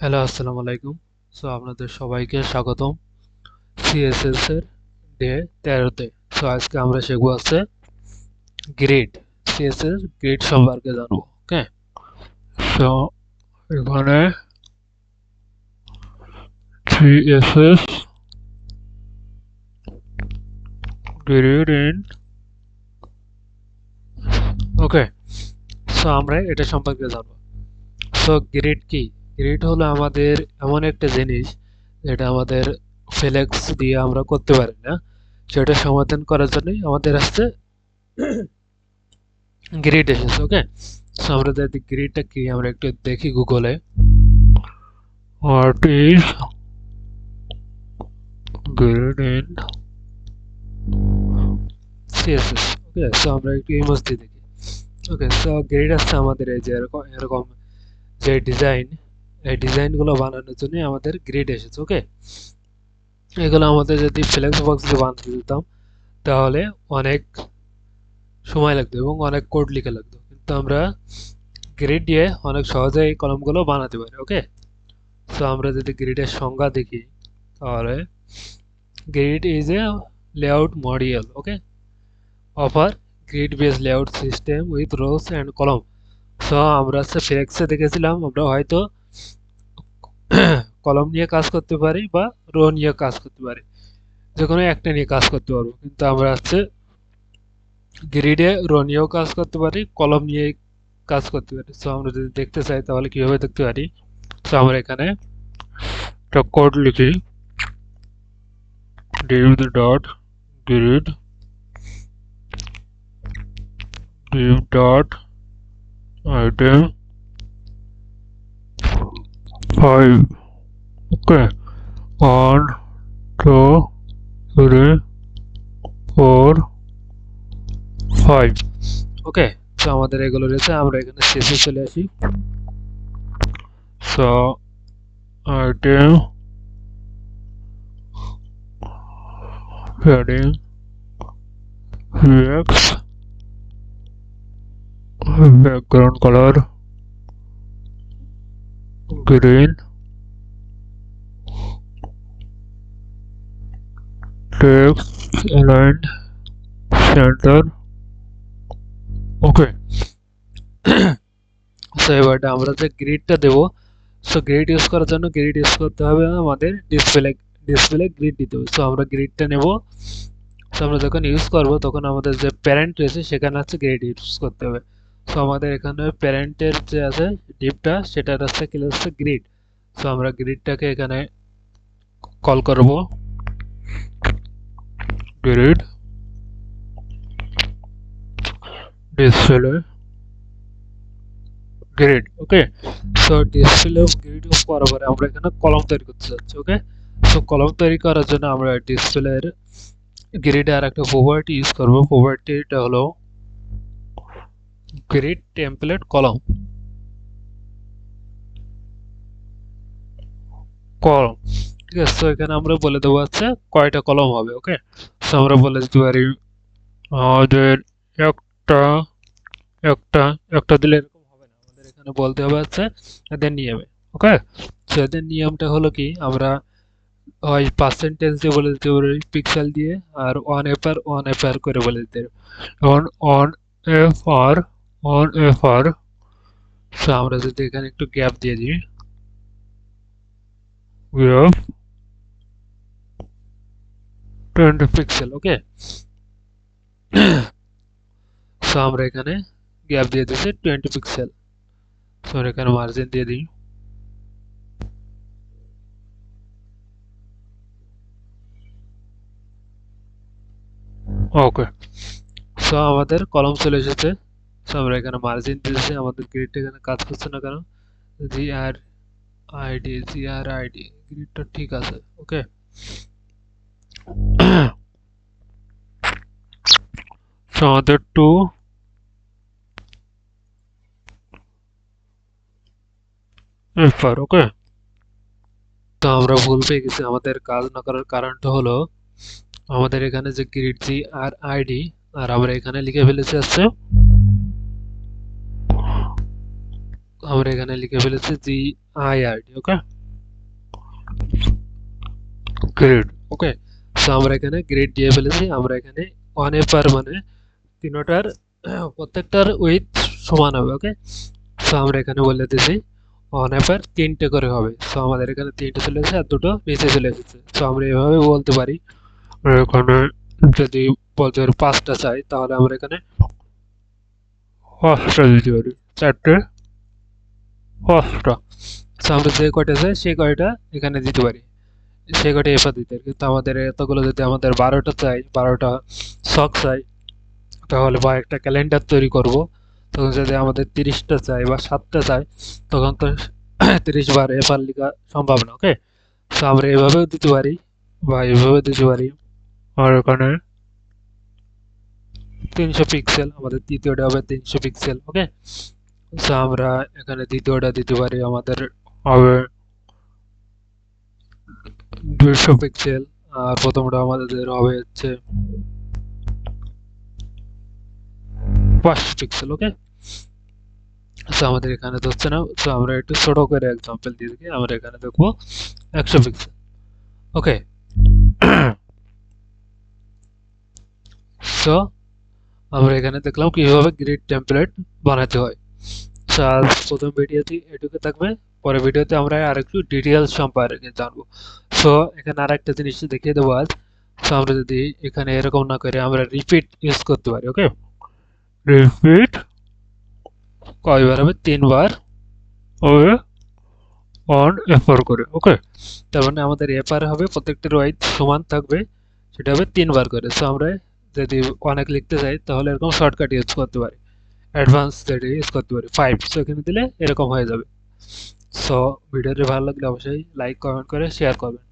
Hello, আসসালামু আলাইকুম। So, আপনাদের সবাইকে স্বাগতম সিএসএস এর ডে তেরোতে। সো, আজকে আমরা শিখব আছে গ্রিড। সিএসএস গ্রিড সম্পর্কে জানব, ওকে? সো, এখানে CSS grid in, okay? So, আমরা এটা সম্পর্কে জানব। সো, গ্রিড কি? গ্রিড হলো আমাদের এমন একটা জিনিস যেটা আমাদের ফ্লেক্স দিয়ে আমরা করতে পারি না। সেটা সমাধান করার জন্যই আমাদের আসছে গ্রিড এসেছে ওকে সো আমরা যদি গ্রিডটা কি, আমরা একটু দেখি গুগলে what is grid in CSS okay so আমরা একটু ইমোজ দিয়ে দেখি। ওকে সো গ্রিড আসছে আমাদের এই যে এরকম এরকম যে ডিজাইন এই ডিজাইনগুলো বানানোর জন্য আমাদের গ্রিড এসেছে ওকে এগুলো আমাদের যদি ফ্লেক্স বক্স দিয়ে বানাতে দিতাম, তাহলে অনেক সময় লাগতো এবং অনেক কোড লিখে লাগতো। কিন্তু আমরা গ্রিড দিয়ে অনেক সহজে এই কলমগুলো বানাতে পারি ওকে সো আমরা যদি গ্রিডের সংজ্ঞা দেখি, তাহলে grid is a layout module okay offer grid base layout system with rows and column so আমরা ফ্লেক্সে দেখেছিলাম, আমরা হয়তো কলম নিয়ে কাজ করতে পারি বা রো নিয়ে কাজ করতে পারি। যে কোনো একটা নিয়ে কাজ করতে পারব। কিন্তু আমরা হচ্ছে গ্রিডে রো নিয়েও কাজ করতে পারি, কলম নিয়ে কাজ করতে পারি। সো আমরা যদি দেখতে চাই তাহলে কীভাবে দেখতে পারি? সো আমরা এখানে একটা কোড লিখি। div dot grid dot item 5 okay one two three four five ওকে তো আমাদের এগুলো রয়েছে আমরা এখানে শেষে চলে আসি so item heading UX background color green text aligned center okay so এবারটা আমরা যে গ্রিডটা দেবো সো গ্রিড ইউজ করার জন্য গ্রিড ইউজ করতে হবে আমাদের ডিসপ্লে ডিসপ্লে গ্রিড দিতে হবে। সো আমরা গ্রিডটা নেব। সো আমরা যখন ইউজ করব, তখন আমাদের যে প্যারেন্ট রয়েছে, সেখানে হচ্ছে গ্রিড ইউজ করতে হবে। সো আমাদের এখানে প্যারেন্টের যে আছে ডিপটা সেটার হচ্ছে কি হচ্ছে গ্রিড সো আমরা গ্রিডটাকে এখানে কল করব। Grid display grid okay so display grid use করার পরে আমরা এখানে কলম তৈরি করতে যাচ্ছি ওকে সো কলম তৈরি করার জন্য আমরা ডিসপ্লের গ্রিডে আর একটা প্রপার্টি ইউজ করব। প্রপার্টিটা হলো গ্রিড টেমপ্লেট কলম। কলম। ঠিক আছে তো এখানে আমরা বলে দেবো হচ্ছে কয়টা কলম হবে ওকে আমরা বলে দিতে পারি, আমাদের একটা একটা একটা দিলে এরকম হবে না। আমাদের এখানে বলতে হবে হচ্ছে এদের নিয়মে, ওকে? সো এদের নিয়মটা হলো কি, আমরা হয় পার্সেন্টেজ দিয়ে বলে দিতে পারি পিক্সেল দিয়ে, আর one F R one F R করে বলে দিতে পারি। One one F R one F R so আমরা যদি এখানে একটু গ্যাপ দিয়ে দিই gap twenty pixel okay so আমরা এখানে গ্যাপ দিয়ে দিচ্ছি টোয়েন্টি পিক্সেল সো এখানে মার্জিন দিয়ে দিই। ওকে সো আমাদের কলম চলে এসেছে। সো আমরা এখানে মার্জিন দিয়েছি। আমাদের গ্রিডটা এখানে কাজ করছে না কেন? জি আর আইডি জি আর আইডি গ্রিডটা ঠিক আছে ওকে সো আমাদের টু এফআর ওকে তো আমরা ভুল পেয়ে গেছি। আমাদের কাজ না করার কারণটা হলো, আমাদের এখানে যে গ্রিড জি আর আইডি আর আমরা এখানে লিখে ফেলেছি হচ্ছে, আমরা এখানে লিখে ফেলেছি G I R D okay grid okay so আমরা এখানে গ্রেড দিয়ে ফেলেছি। আমরা এখানে ওয়ান এফার মানে তিনোটার, প্রত্যেকটার উইথ সমান হবে ওকে সো আমরা এখানে বলে দিয়েছি ওয়ান এফার তিনটে করে হবে। সো আমাদের এখানে তিনটে চলে এসেছে আর দুটো নিচে চলে এসেছে। সো আমরা এভাবে বলতে পারি এখানে যদি বলতে পাঁচটা চাই, তাহলে আমরা এখানে পাঁচটা দিতে পারি, চারটে পাঁচটা। সো আমরা যে কয়টা চাই, সেই কয়টা এখানে দিতে পারি। সেই কয়টা এফা দিতে পারি। কিন্তু আমাদের এতগুলো যদি আমাদের বারোটা চাই, বারোটা শখ চাই তাহলে বা একটা ক্যালেন্ডার তৈরি করব, তখন যদি আমাদের তিরিশটা চাই বা সাতটা চাই, তখন তো তিরিশ বার এফার লেখা সম্ভব না ওকে সো আমরা এভাবেও দিতে পারি, বা এভাবেও দিতে পারি। আর এখানে তিনশো পিক্সেল আমাদের তৃতীয়টা হবে তিনশো পিক্সেল ওকে সো আমরা এখানে দ্বিতীয়টা দিতে পারি, আমাদের হবে দুইশো পিক্সেল আর প্রথমটা আমাদের হবে হচ্ছে পাঁচশো পিক্সেল ওকে সো আমাদের এখানে তো হচ্ছে না সো আমরা একটু ছোট করে এক্সাম্পল দিয়ে দিই, আমরা এখানে দেখব একশো পিক্সেল ওকে সো আমরা এখানে দেখলাম কীভাবে গ্রিড টেমপ্লেট বানাতে হয়। সো প্রথম ভিডিওতে এটুকু থাকবে, পরের ভিডিওতে আমরা আরেকটু ডিটেলস সম্পর্কে জানব। সো এখানে আরেকটা জিনিস দেখিয়ে দেবো আজ। সো আমরা যদি এখানে এরকম না করে আমরা রিপিট ইউজ করতে পারি ওকে রিপিট কয়বার হবে? তিনবার হবে অন এফার করে ওকে তার মানে আমাদের এফার হবে প্রত্যেকটির ওয়াইজ সমান থাকবে সেটা হবে তিনবার করে। সো আমরা যদি অনেক লিখতে চাই তাহলে এরকম শর্টকাট ইউজ করতে পারি। অ্যাডভান্স যেটা ইউজ করতে পারি ফাইভ সো এখানে দিলে এরকম হয়ে যাবে। সো ভিডিওটি ভালো লাগলে অবশ্যই লাইক কমেন্ট করে শেয়ার করবেন।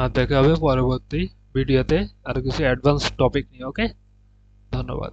আর দেখা হবে পরবর্তী ভিডিওতে আরও কিছু অ্যাডভান্স টপিক নিয়ে ওকে ধন্যবাদ।